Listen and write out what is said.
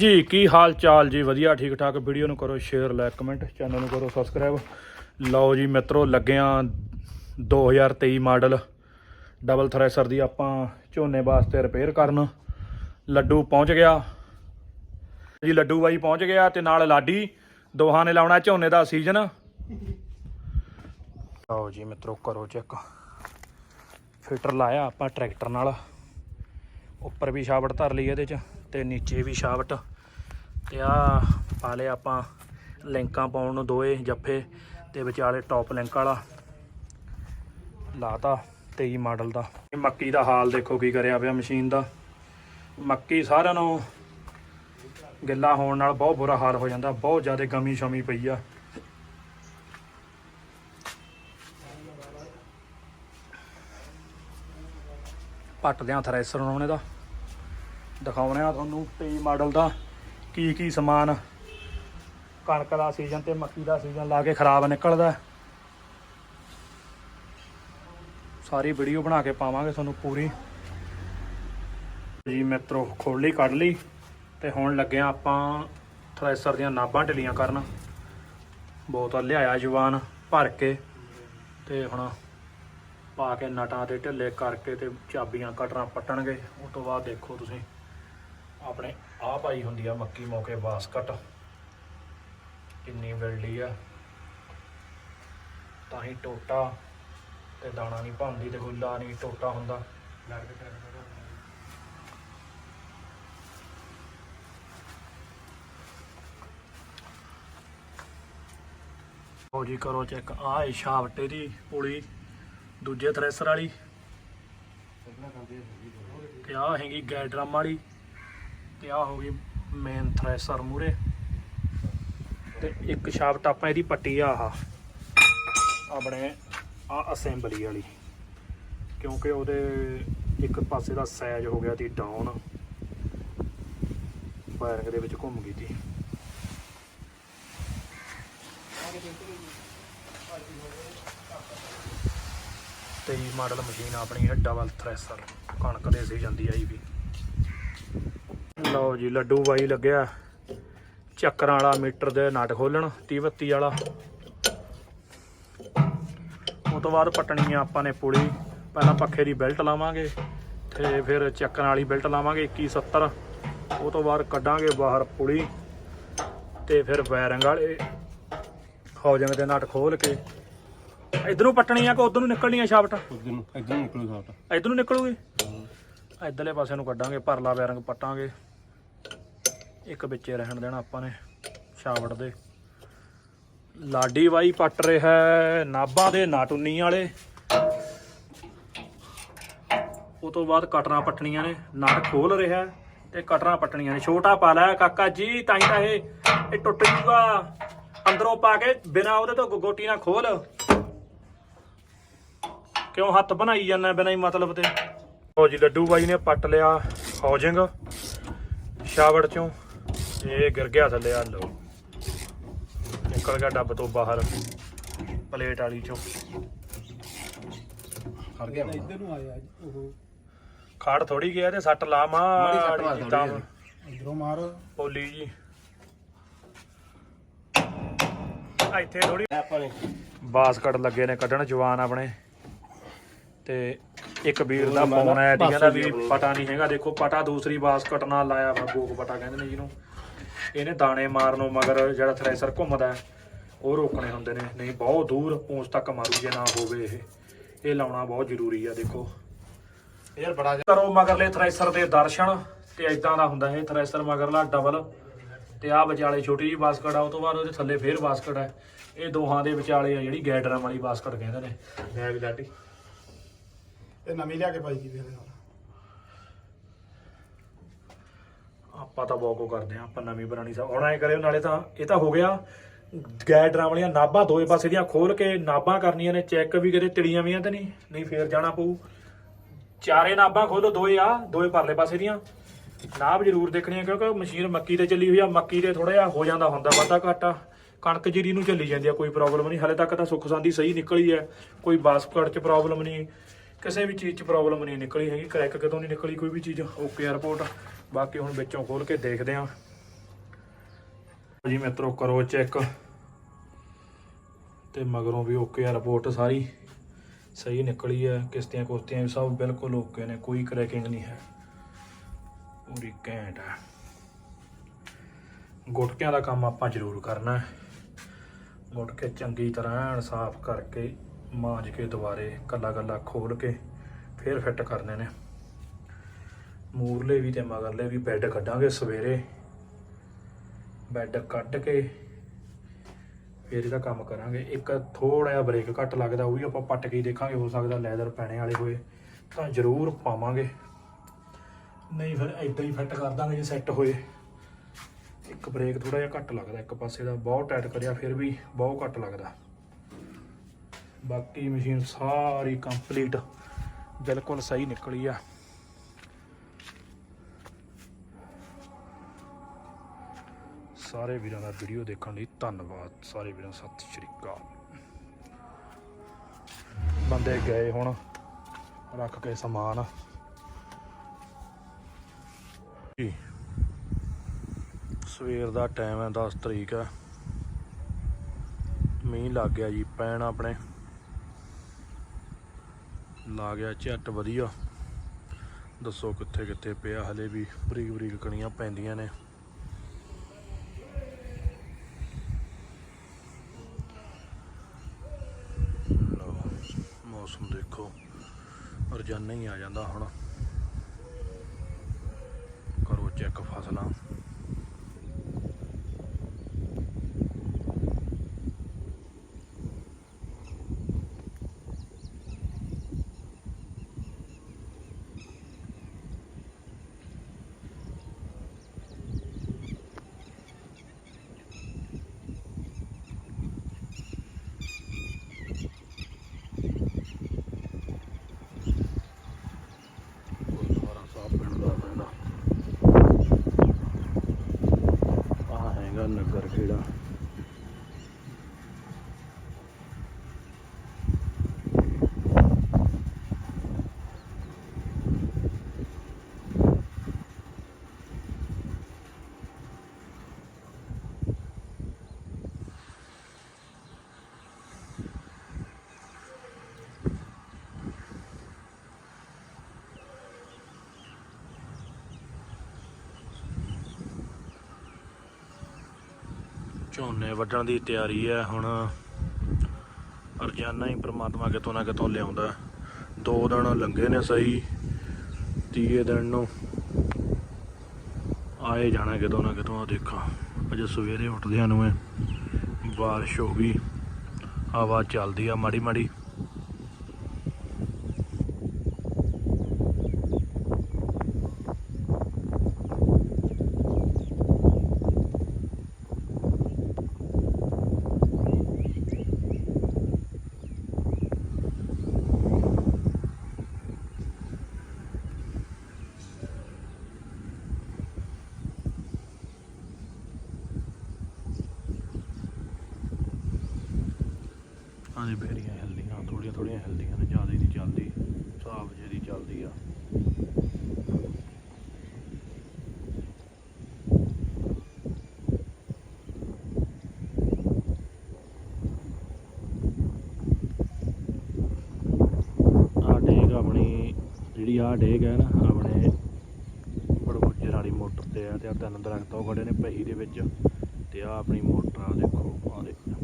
ਜੀ, ਕੀ ਹਾਲ ਚਾਲ? ਜੀ, ਵਧੀਆ, ਠੀਕ ਠਾਕ। ਵੀਡੀਓ ਨੂੰ ਕਰੋ ਸ਼ੇਅਰ, ਲਾਈਕ, ਕਮੈਂਟ, ਚੈਨਲ ਨੂੰ ਕਰੋ ਸਬਸਕ੍ਰਾਈਬ। ਲਓ ਜੀ ਮਿੱਤਰੋ ਲੱਗਿਆਂ 2023 ਮਾਡਲ ਡਬਲ ਥ੍ਰੈਸ਼ਰ ਦੀ ਆਪਾਂ ਝੋਨੇ ਵਾਸਤੇ ਰਿਪੇਅਰ ਕਰਨ। ਲੱਡੂ ਪਹੁੰਚ ਗਿਆ। ਜੀ, ਲੱਡੂ ਬਾਈ ਪਹੁੰਚ ਗਿਆ ਤੇ ਨਾਲ ਲਾਡੀ, ਦੋਹਾਂ ਨੇ ਲਾਉਣਾ ਝੋਨੇ ਦਾ ਸੀਜ਼ਨ ਲਓ ਜੀ ਮਿੱਤਰੋ, ਕਰੋ ਚੈੱਕ ਫਿਲਟਰ ਲਾਇਆ ਆਪਾਂ ਟਰੈਕਟਰ ਨਾਲ। ਉੱਪਰ ਵੀ ਸ਼ਾਫਟ ਧਰ ਲਈ ਇਹਦੇ ਚ ਤੇ ਨੀਚੇ ਵੀ ਸ਼ਾਫਟ ਤੇ ਆ ਪਾ ਲਿਆ ਆਪਾਂ ਲਿੰਕਾਂ ਪਾਉਣ ਨੂੰ ਦੋਏ ਜੱਫੇ ਤੇ ਵਿਚਾਲੇ ਟੌਪ ਲਿੰਕ ਵਾਲਾ ਲਾਤਾ 23 ਮਾਡਲ ਦਾ। ਇਹ ਮੱਕੀ ਦਾ ਹਾਲ ਦੇਖੋ ਕੀ ਕਰਿਆ ਪਿਆ ਮਸ਼ੀਨ ਦਾ। ਮੱਕੀ ਸਾਰਿਆਂ ਨੂੰ ਗਿੱਲਾ ਹੋਣ ਨਾਲ ਬਹੁਤ ਬੁਰਾ ਹਾਲ ਹੋ ਜਾਂਦਾ, ਬਹੁਤ ਜ਼ਿਆਦਾ ਗਮੀ ਸ਼ਮੀ ਪਈ ਆ। ਪੱਟਦੇ ਆ ਥਰੈਸਰ ਨੂੰ ਦਾ। ਦਿਖਾਉਣੇ ਆ ਤੁਹਾਨੂੰ 23 ਮਾਡਲ ਦਾ। ਕੀ ਕੀ ਸਮਾਨ ਕਣਕ ਦਾ ਸੀਜ਼ਨ ਤੇ ਮੱਕੀ ਦਾ ਸੀਜ਼ਨ ਲਾ ਕੇ ਖਰਾਬ ਨਿਕਲਦਾ ਸਾਰੀ ਵੀਡੀਓ ਬਣਾ ਕੇ ਪਾਵਾਂਗੇ ਤੁਹਾਨੂੰ ਪੂਰੀ। ਜੀ ਮਿੱਤਰੋ, ਖੋਲੀ ਕੱਢ ਲਈ ਤੇ ਹੁਣ ਲੱਗਿਆ ਆਪਾਂ ਥ੍ਰੈਸ਼ਰ ਦੀਆਂ ਨਾਭਾਂ ਢਿੱਲੀਆਂ ਕਰਨ। ਬੋਤਲ ਲਿਆਇਆ ਜਵਾਨ ਭਰ ਕੇ ਤੇ ਹੁਣ ਪਾ ਕੇ ਨਟਾਂ ਤੇ ਢਿੱਲੇ ਕਰਕੇ ਤੇ ਚਾਬੀਆਂ, ਕਟਰਾਂ ਪੱਟਣਗੇ। ਉਸ ਤੋਂ ਬਾਅਦ ਦੇਖੋ ਤੁਸੀਂ। ਆਪਣੇ ਆਹ ਪਾਈ ਹੁੰਦੀ ਆ ਮੱਕੀ ਮੌਕੇ ਬਾਸਕਟ ਕਿੰਨੀ ਵਿਲਡੀ ਆ। ਤਾਂ ਹੀ ਟੋਟਾ ਤੇ ਦਾਣਾ ਨਹੀਂ ਭੰਦੀ ਤੇ ਗੁੱਲਾ ਨਹੀਂ ਟੋਟਾ ਹੁੰਦਾ। ਹੋ ਜੀ, ਕਰੋ ਚੈੱਕ। ਆਹ ਏ ਸ਼ਾਫਟੇ ਦੀ ਪੁਲੀ, ਦੂਜੇ ਥ੍ਰੈਸ਼ਰ ਵਾਲੀ। ਤੇ ਆਹ ਹੈਗੀ ਗੈਡਰਮ ਵਾਲੀ। ਤੇ ਆਹ ਹੋ ਗਈ ਮੇਨ ਥ੍ਰੈਸ਼ਰ ਮੂਰੇ ਤੇ ਇੱਕ ਸ਼ਾਫਟ ਆਪਾਂ ਇਹਦੀ ਪੱਟੀ ਆ ਆਹ। ਆਪਣੇ ਆ ਅਸੈਂਬਲੀ ਵਾਲੀ। ਕਿਉਂਕਿ ਉਹਦੇ ਇੱਕ ਪਾਸੇ ਦਾ ਸਾਈਜ਼ ਹੋ ਗਿਆ ਸੀ ਡਾਊਨ ਵਾਇਰਿੰਗ ਦੇ ਵਿੱਚ ਘੁੰਮ ਗਈ ਤੀ ਤੇ ਮਾਡਲ ਮਸ਼ੀਨ ਆਪਣੀ ਹੈ ਡਬਲ ਥ੍ਰੈਸ਼ਰ ਕਣਕ ਦੇ ਸੀ, ਜਾਂਦੀ ਆਈ ਵੀ। ਲਓ ਜੀ ਲੱਡੂ ਬਾਈ ਲੱਗਿਆ। ਚੱਕਰਾਂ ਵਾਲਾ ਮੀਟਰ ਦੇ ਨਟ ਖੋਲਣ 30 32 ਵਾਲਾ। ਉਹ ਤੋਂ ਬਾਅਦ ਪਟਣੀ ਆ ਆਪਾਂ ਨੇ ਪੁਲੀ ਪਹਿਲਾਂ ਪੱਖੇ ਦੀ ਬੈਲਟ ਲਾਵਾਂਗੇ ਤੇ ਫਿਰ ਚੱਕਰਾਂ ਵਾਲੀ ਬੈਲਟ ਲਾਵਾਂਗੇ 2170 ਉਹ ਤੋਂ ਬਾਅਦ ਕੱਢਾਂਗੇ ਬਾਹਰ ਪੁਲੀ ਤੇ ਫਿਰ ਵਾਇਰਿੰਗ ਵਾਲੇ ਹੌਜਿੰਗ ਦੇ ਨਟ ਖੋਲ ਕੇ। ਇਧਰੋਂ ਪਟਣੀ ਆ ਕਿ ਉਧਰ ਨੂੰ ਨਿਕਲਣੀ ਆ ਸ਼ਾਫਟ? ਉਧਰ ਨੂੰ ਇਧਰ ਨੂੰ ਨਿਕਲੂ ਸਾਫਟ। ਇਧਰ ਨੂੰ ਨਿਕਲੂਗੀ? ਇਧਰਲੇ ਪਾਸੇ ਨੂੰ ਕੱਢਾਂਗੇ ਪਰਲਾ ਵਾਇਰਿੰਗ ਪਟਾਂਗੇ। ਇੱਕ ਵਿੱਚੇ ਰਹਿਣ ਦੇਣਾ ਆਪਾਂ ਨੇ, ਛਾਵੜ ਦੇ। ਲਾਡੀ ਬਾਈ ਪੱਟ ਰਿਹਾ ਨਾਭਾ ਦੇ ਨਾਟੁੰਨੀ ਵਾਲੇ। ਉਹ ਤੋਂ ਬਾਅਦ ਕਟਰਾਂ ਪੱਟਣੀਆਂ ਨੇ, ਨਟ ਖੋਲ ਰਿਹਾ ਤੇ ਕਟਰਾਂ ਪੱਟਣੀਆਂ ਨੇ। ਛੋਟਾ ਪਾ ਲਿਆ ਕਾਕਾ ਜੀ ਤਾਂ ਹੀ ਤਾਂ ਇਹ ਇਹ ਟੁੱਟ ਜੂਗਾ। ਅੰਦਰੋਂ ਪਾ ਕੇ ਬਿਨਾ ਉਹਦੇ ਤੋਂ ਗੋਟੀ ਨਾਲ ਖੋਲ। ਕਿਉਂ ਹੱਥ ਬਣਾਈ ਜਾਂਦਾ ਬਿਨਾਂ ਹੀ ਮਤਲਬ ਤੇ? ਉਹ ਜੀ, ਲੱਡੂ ਬਾਈ ਨੇ ਪੱਟ ਲਿਆ ਹੌਜਿੰਗ ਸ਼ਾਵੜ ਚੋਂ। ਇਹ ਗਿਰ ਗਿਆ ਥੱਲੇ ਆ ਲਓ ਨਿਕਲ ਗਿਆ ਡੱਬ ਤੋਂ ਬਾਹਰ ਪਲੇਟ ਵਾਲੀ ਚੋਂ। ਖੜ ਗਿਆ ਇੱਧਰ ਨੂੰ ਆਇਆ ਉਹ। ਖਾੜ ਥੋੜੀ ਗਿਆ ਤੇ ਸੱਟ ਲਾ ਮਾੜੀ। ਇਧਰੋਂ ਮਾਰ। ਪੋਲੀ ਜੀ। ਆ ਇੱਥੇ ਥੋੜੀ ਬਾਸਕਟ ਲੱਗੇ ਨੇ ਕੱਢਣ ਜਵਾਨ ਆਪਣੇ। ਤੇ ਇੱਕ ਵੀਰ ਦਾ ਫੋਨ ਆਇਆ ਸੀ ਕਹਿੰਦਾ ਵੀ। ਪਤਾ ਨਹੀਂ ਹੈਗਾ ਦੇਖੋ ਪਟਾ ਦੂਸਰੀ ਬਾਸਕਟ ਨਾਲ ਲਾਇਆ ਵਾ ਗੋਕ ਪਟਾ ਕਹਿੰਦੇ ਨੇ ਜਿਹਨੂੰ। ਇਹਨੇ ਦਾਣੇ ਮਾਰਨੋਂ ਮਗਰ ਜਿਹੜਾ ਥ੍ਰੈਸ਼ਰ ਘੁੰਮਦਾ ਉਹ ਰੋਕਣੇ ਹੁੰਦੇ ਨੇ। ਨਹੀਂ ਬਹੁਤ ਦੂਰ ਪੂੰਛ ਤੱਕ ਮਾਰੂ ਜੇ ਨਾ ਹੋਵੇ ਇਹ। ਇਹ ਲਾਉਣਾ ਬਹੁਤ ਜ਼ਰੂਰੀ ਆ ਦੇਖੋ। ਯਾਰ ਬੜਾ ਕਰੋ ਮਗਰਲੇ ਥ੍ਰੈਸ਼ਰ ਦੇ ਦਰਸ਼ਨ ਤੇ ਇਦਾਂ ਦਾ ਹੁੰਦਾ ਇਹ ਥ੍ਰੈਸ਼ਰ ਮਗਰਲਾ ਡਬਲ ਤੇ ਆਹ ਵਿਚਾਲੇ ਛੋਟੀ ਜਿਹੀ ਬਾਸਕਟ ਆ ਉਹ ਤੋਂ ਬਾਅਦ ਉਹਦੇ ਥੱਲੇ ਫੇਰ ਬਾਸਕਟ ਹੈ ਇਹ ਦੋਹਾਂ ਦੇ ਵਿਚਾਲੇ ਆ ਜਿਹੜੀ ਗੈਡਰਮ ਵਾਲੀ ਬਾਸਕਟ ਕਹਿੰਦੇ ਨੇ। ਵੀ ਲਾਡੀ ਇਹ ਨਵੀਂ ਲਿਆ ਕੇ ਪਾਈ ਦੀ ਇਹਦੇ ਨਾਲ ਆਪਾਂ ਤਾਂ ਬਹੁਤ ਕਰਦੇ ਆ ਆਪਾਂ ਨਵੀਂ ਬਣਾਣੀ ਸਾ ਹੁਣ ਐ ਕਰਿਓ, ਨਾਲੇ ਤਾਂ ਇਹ ਤਾਂ ਹੋ ਗਿਆ। ਗੈਡਰਾਂ ਵਾਲੀਆਂ ਨਾਭਾਂ ਦੋਏ ਪਾਸੇ ਦੀਆਂ ਖੋਲ ਕੇ ਨਾਭਾਂ ਕਰਨੀਆਂ ਨੇ ਚੈੱਕ ਵੀ ਕਿਤੇ ਟਿੜੀਆਂ ਵੀਆਂ ਤੇ ਨਹੀਂ ਨਹੀਂ ਫੇਰ ਜਾਣਾ ਪਊ। ਚਾਰੇ ਨਾਭਾ ਖੋਲੋ ਦੋਏ ਆ ਦੋਏ ਪਰਲੇ ਪਾਸੇ ਦੀਆਂ। ਨਾਭ ਜ਼ਰੂਰ ਦੇਖਣੀਆਂ ਕਿਉਂਕਿ ਮਸ਼ੀਨ ਮੱਕੀ ਤੇ ਚੱਲੀ ਹੋਈ ਆ, ਮੱਕੀ ਤੇ ਥੋੜਾ ਜਿਹਾ ਹੋ ਜਾਂਦਾ, ਹੁੰਦਾ ਵਾਧਾ ਘਾਟਾ। ਕਣਕ ਜੀਰੀ ਨੂੰ ਚੱਲੀ ਜਾਂਦੀ ਆ, ਕੋਈ ਪ੍ਰੋਬਲਮ ਨਹੀਂ। ਹਲੇ ਤੱਕ ਤਾਂ ਸੁੱਖ ਸੰਦੀ ਸਹੀ ਨਿਕਲੀ ਹੈ ਕੋਈ ਬਾਸਕਟ 'ਚ ਪ੍ਰੋਬਲਮ ਨਹੀਂ, ਕਿਸੇ ਵੀ ਚੀਜ਼ 'ਚ ਪ੍ਰੋਬਲਮ ਨਹੀਂ ਨਿਕਲੀ ਹੈਗੀ। ਕਰੈਕ ਕਦੋਂ ਨਹੀਂ ਨਿਕਲੀ, ਕੋਈ ਵੀ ਚੀਜ਼। ਓਕੇ ਰਿਪੋਰਟ ਬਾਕੀ ਹੁਣ ਵਿੱਚੋਂ ਖੋਲ ਕੇ ਦੇਖਦੇ ਆਂ ਜੀ ਮਿੱਤਰੋ, ਕਰੋ ਚੈੱਕ। ਤੇ ਮਗਰੋਂ ਵੀ ਓਕੇ ਆ ਰਿਪੋਰਟ ਸਾਰੀ। ਸਹੀ ਨਿਕਲੀ ਹੈ ਕਿਸ਼ਤੀਆਂ ਕੁਸ਼ਤੀਆਂ ਵੀ ਸਭ ਬਿਲਕੁਲ ਓਕੇ ਨੇ, ਕੋਈ ਕਰੈਕਿੰਗ ਨਹੀਂ ਹੈ। ਪੂਰੀ ਘੈਂਟ ਹੈ ਗੁਟਕਿਆਂ ਦਾ ਕੰਮ ਆਪਾਂ ਜ਼ਰੂਰ ਕਰਨਾ ਹੈ। ਗੁਟਕੇ ਚੰਗੀ ਤਰ੍ਹਾਂ ਐਨ ਸਾਫ਼ ਕਰਕੇ ਮਾਂਜ ਕੇ ਦੁਬਾਰੇ ਕੱਲਾ ਕੱਲਾ ਖੋਲ ਕੇ ਫਿਰ ਫਿੱਟ ਕਰਨੇ ਨੇ। ਮੂਰਲੇ ਵੀ ਤੇ ਮਗਰਲੇ ਵੀ ਬੈੱਡ ਕੱਢਾਂਗੇ ਸਵੇਰੇ। ਬੈੱਡ ਕੱਢ ਕੇ ਫਿਰ ਇਹਦਾ ਕੰਮ ਕਰਾਂਗੇ। ਇੱਕ ਥੋੜਾ ਜਿਹਾ ਬ੍ਰੇਕ ਘੱਟ ਲੱਗਦਾ, ਉਹ ਵੀ ਆਪਾਂ ਪੱਟ ਕੇ ਦੇਖਾਂਗੇ, ਹੋ ਸਕਦਾ ਲੈਦਰ ਪੈਣੇ ਵਾਲੇ ਹੋਏ, ਤਾਂ ਜ਼ਰੂਰ ਪਾਵਾਂਗੇ। ਨਹੀਂ ਫਿਰ ਇਦਾਂ ਹੀ ਫਿੱਟ ਕਰ ਦਾਂਗੇ ਜੇ ਸੈੱਟ ਹੋਏ। ਇੱਕ ਬ੍ਰੇਕ ਥੋੜਾ ਜਿਹਾ ਘੱਟ ਲੱਗਦਾ, ਇੱਕ ਪਾਸੇ ਦਾ ਬਹੁਤ ਟਾਈਟ ਕਰਿਆ, ਫਿਰ ਵੀ ਬਹੁਤ ਘੱਟ ਲੱਗਦਾ। ਬਾਕੀ ਮਸ਼ੀਨ ਸਾਰੀ ਕੰਪਲੀਟ ਬਿਲਕੁਲ ਸਹੀ ਨਿਕਲੀ ਆ। ਸਾਰੇ ਵੀਰਾਂ ਦਾ ਵੀਡੀਓ ਦੇਖਣ ਲਈ ਧੰਨਵਾਦ। ਸਾਰੇ ਵੀਰਾਂ, ਸਤਿ ਸ਼੍ਰੀ ਅਕਾਲ। ਬੰਦੇ ਗਏ ਹੁਣ, ਰੱਖ ਕੇ ਸਮਾਨ। ਸਵੇਰ ਦਾ ਟਾਈਮ ਹੈ 10 ਤਰੀਕ ਹੈ। ਮੀਂਹ ਲੱਗ ਗਿਆ ਜੀ, ਪੈਣ ਆਪਣੇ। ਲਾ ਗਿਆ ਝੱਟ ਵਧੀਆ। ਦੱਸੋ ਕਿੱਥੇ ਕਿੱਥੇ ਪਿਆ, ਹਲੇ ਵੀ ਬਰੀਕ ਬਰੀਕ ਕਣੀਆਂ ਪੈਂਦੀਆਂ ਨੇ। ਮੌਸਮ ਦੇਖੋ ਰੋਜ਼ਾਨਾ ਹੀ ਆ ਜਾਂਦਾ ਹੁਣ। ਕਰੋ ਚੈੱਕ ਫਸਲਾਂ ਗੁਰਦੁਆਰਾ ਸਾਹਿਬ ਪਿੰਡ ਦਾ ਪੈਂਦਾ ਆ ਝੋਨੇ ਵੱਢਣ ਦੀ ਤਿਆਰੀ ਹੈ। ਹੁਣ ਰੋਜ਼ਾਨਾ ਹੀ ਪ੍ਰਮਾਤਮਾ ਕਿਤੋਂ ਨਾ ਕਿਤੋਂ ਲਿਆਉਂਦਾ। ਦੋ ਦਿਨ ਲੰਘੇ ਨੇ ਸਹੀ, ਤੀਏ ਦਿਨ ਨੂੰ ਆਏ ਜਾਣਾ ਕਿਤੋਂ ਨਾ ਕਿਤੋਂ। ਆ ਦੇਖਾਂ, ਅਜੇ ਸਵੇਰੇ ਉੱਠਦਿਆਂ ਨੂੰ ਹੈ ਬਾਰਿਸ਼ ਹੋ ਗਈ, ਹਵਾ ਚੱਲਦੀ ਆ ਮਾੜੀ ਮਾੜੀ ਹਾਂਜੀ ਬੇਰੀਆਂ ਹਿਲਦੀਆਂ ਥੋੜੀਆਂ ਥੋੜੀਆਂ ਹਿਲਦੀਆਂ ਨੇ, ਜ਼ਿਆਦਾ ਨਹੀਂ ਚੱਲਦੀ ਸਾਫ਼ ਜਿਹੜੀ ਚੱਲਦੀ ਆ। ਆ ਆਪਣੀ, ਜਿਹੜੀ ਆ ਡੇਗ ਹੈ ਨਾ, ਆਪਣੇ ਬੜਗੁੱਜਰ ਵਾਲੀ ਮੋਟਰ ਤੇ ਆ ਤੇ ਆ ਤਿੰਨ ਦਰਖਤ ਉਹ ਖੜੇ ਨੇ ਪਹੀ ਦੇ ਵਿੱਚ, ਤੇ ਆ ਆਪਣੀ ਮੋਟਰ ਆ, ਦੇਖੋ ਆ ਦੇਖੋ।